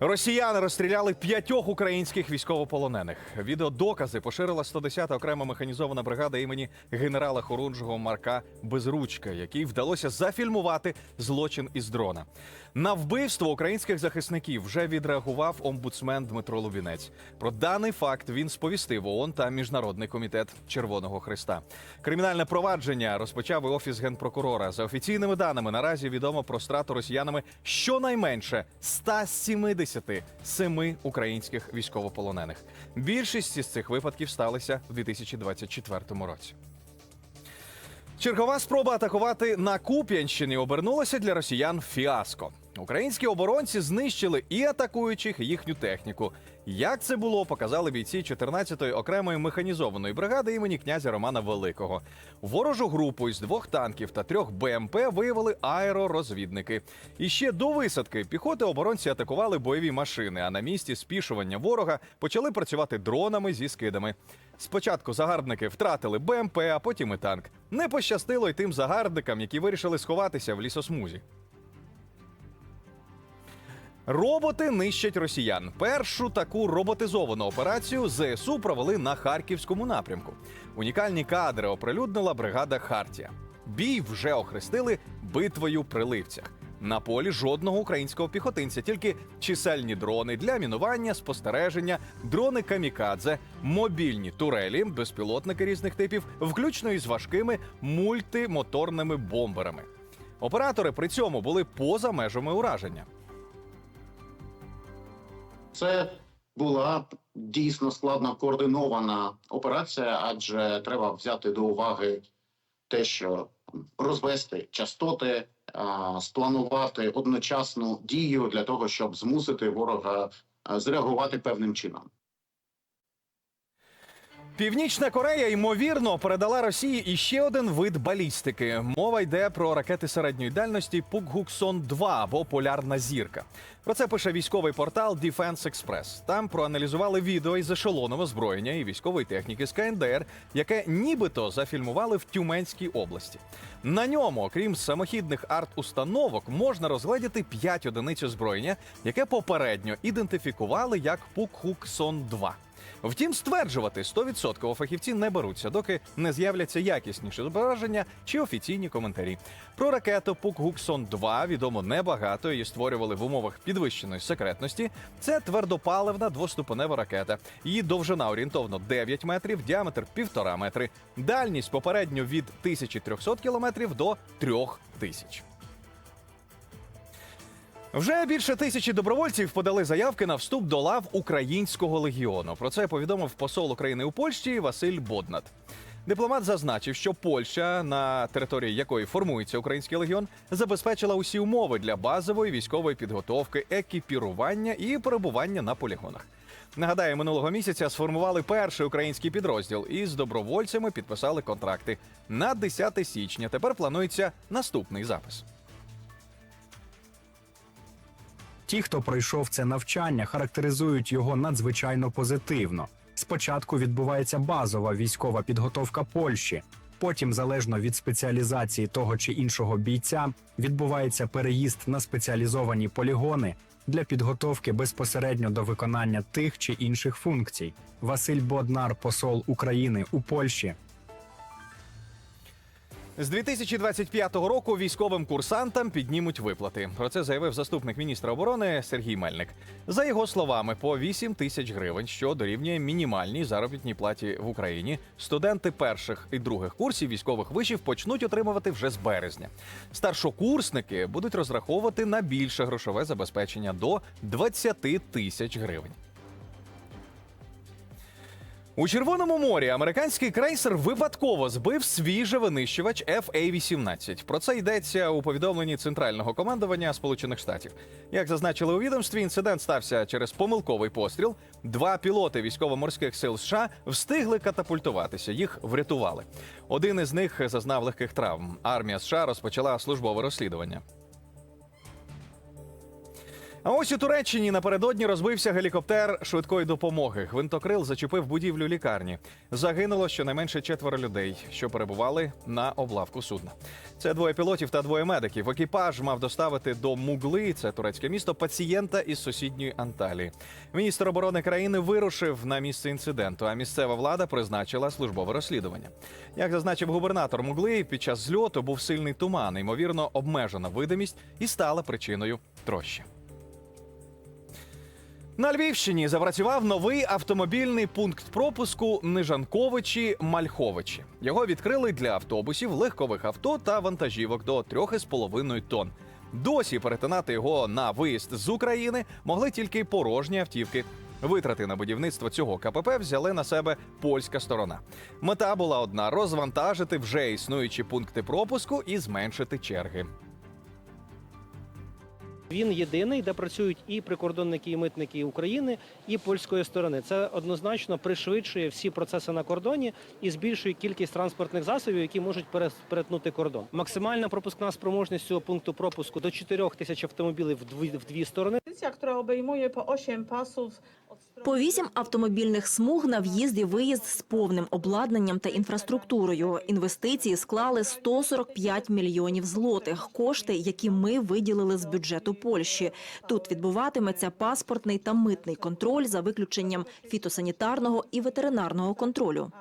Росіяни розстріляли п'ятьох українських військовополонених. Відеодокази поширила 110-та окрема механізована бригада імені генерала Хорунжого Марка Безручка, якій вдалося зафільмувати злочин із дрона. На вбивство українських захисників вже відреагував омбудсмен Дмитро Лубінець. Про даний факт він сповістив ООН та Міжнародний комітет Червоного Христа. Кримінальне провадження розпочав і офіс генпрокурора. За офіційними даними наразі відомо про страту росіянами щонайменше 177 українських військовополонених. Більшість із цих випадків сталися в 2024 році. Чергова спроба атакувати на Куп'янщині обернулася для росіян фіаско. Українські оборонці знищили і атакуючих, їхню техніку. Як це було, показали бійці 14-ї окремої механізованої бригади імені князя Романа Великого. Ворожу групу із двох танків та трьох БМП виявили аеророзвідники. І ще до висадки піхоти оборонці атакували бойові машини. А на місці спішування ворога почали працювати дронами зі скидами. Спочатку загарбники втратили БМП, а потім і танк. Не пощастило й тим загарбникам, які вирішили сховатися в лісосмузі. Роботи нищать росіян. Першу таку роботизовану операцію ЗСУ провели на харківському напрямку. Унікальні кадри оприлюднила бригада Хартія. Бій вже охрестили битвою при ливцях. На полі жодного українського піхотинця, тільки чисельні дрони для мінування, спостереження, дрони камікадзе, мобільні турелі, безпілотники різних типів, включно із важкими мультимоторними бомберами. Оператори при цьому були поза межами ураження. Це була дійсно складна координована операція, адже треба взяти до уваги те, що розвести частоти, спланувати одночасну дію для того, щоб змусити ворога зреагувати певним чином. Північна Корея ймовірно передала Росії іще один вид балістики. Мова йде про ракети середньої дальності Пукгуксон 2 або Полярна зірка. Про це пише військовий портал Defense Express. Там проаналізували відео із ешелоном озброєння і військової техніки з КНДР, яке нібито зафільмували в Тюменській області. На ньому, окрім самохідних арт-установок, можна розгледіти 5 одиниць озброєння, яке попередньо ідентифікували як Пукгуксон 2 Втім, стверджувати 100% фахівці не беруться, доки не з'являться якісніші зображення чи офіційні коментарі. Про ракету Пукгуксон 2 відомо небагато. Її створювали в умовах підвищеної секретності. Це твердопаливна двоступенева ракета. Її довжина орієнтовно 9 метрів, діаметр 1,5 метри. Дальність попередньо від 1300 кілометрів до 3000. Вже більше тисячі добровольців подали заявки на вступ до лав українського легіону. Про це повідомив посол України у Польщі Василь Боднат. Дипломат зазначив, що Польща, на території якої формується український легіон, забезпечила усі умови для базової військової підготовки, екіпірування і перебування на полігонах. Нагадаю, минулого місяця сформували перший український підрозділ і з добровольцями підписали контракти на 10 січня. Тепер планується наступний запис. Ті, хто пройшов це навчання, характеризують його надзвичайно позитивно. Спочатку відбувається базова військова підготовка Польщі. Потім, залежно від спеціалізації того чи іншого бійця, відбувається переїзд на спеціалізовані полігони для підготовки безпосередньо до виконання тих чи інших функцій. Василь Боднар, посол України у Польщі, З 2025 року військовим курсантам піднімуть виплати. Про це заявив заступник міністра оборони Сергій Мельник. За його словами, по 8 тисяч гривень, що дорівнює мінімальній заробітній платі в Україні. Студенти перших і других курсів військових вишів почнуть отримувати вже з березня. Старшокурсники будуть розраховувати на більше грошове забезпечення до 20 тисяч гривень. У Червоному морі американський крейсер випадково збив свіжий винищувач FA-18. Про це йдеться у повідомленні центрального командування Сполучених Штатів. Як зазначили у відомстві, інцидент стався через помилковий постріл. Два пілоти військово-морських сил США встигли катапультуватися. Їх врятували. Один із них зазнав легких травм. Армія США розпочала службове розслідування. А ось у Туреччині напередодні розбився гелікоптер швидкої допомоги. Гвинтокрил зачепив будівлю лікарні. Загинуло щонайменше четверо людей, що перебували на облавку судна. Це двоє пілотів та двоє медиків. Екіпаж мав доставити до Мугли, це турецьке місто, пацієнта із сусідньої Анталії. Міністр оборони країни вирушив на місце інциденту, а місцева влада призначила службове розслідування. Як зазначив губернатор Мугли, під час зльоту був сильний туман, ймовірно, обмежена видимість і стала причиною трощі. На Львівщині запрацював новий автомобільний пункт пропуску Нижанковичі Мальховичі. Його відкрили для автобусів, легкових авто та вантажівок до 3,5 тонн. Досі перетинати його на виїзд з України могли тільки порожні автівки. Витрати на будівництво цього КПП взяли на себе польська сторона. Мета була одна: розвантажити вже існуючі пункти пропуску і зменшити черги. Він єдиний, де працюють і прикордонники, і митники України, і польської сторони. Це однозначно пришвидшує всі процеси на кордоні і збільшує кількість транспортних засобів, які можуть перетнути кордон. Максимальна пропускна спроможність цього пункту пропуску до 4 тисяч автомобілів в дві сторони. Pozycja, która obejmuje po 8 pasów По вісім автомобільних смуг на в'їзд і виїзд з повним обладнанням та інфраструктурою. Інвестиції склали 145 мільйонів злотих. Кошти, які ми виділили з бюджету Польщі. Тут відбуватиметься паспортний та митний контроль за виключенням фітосанітарного і ветеринарного контролю.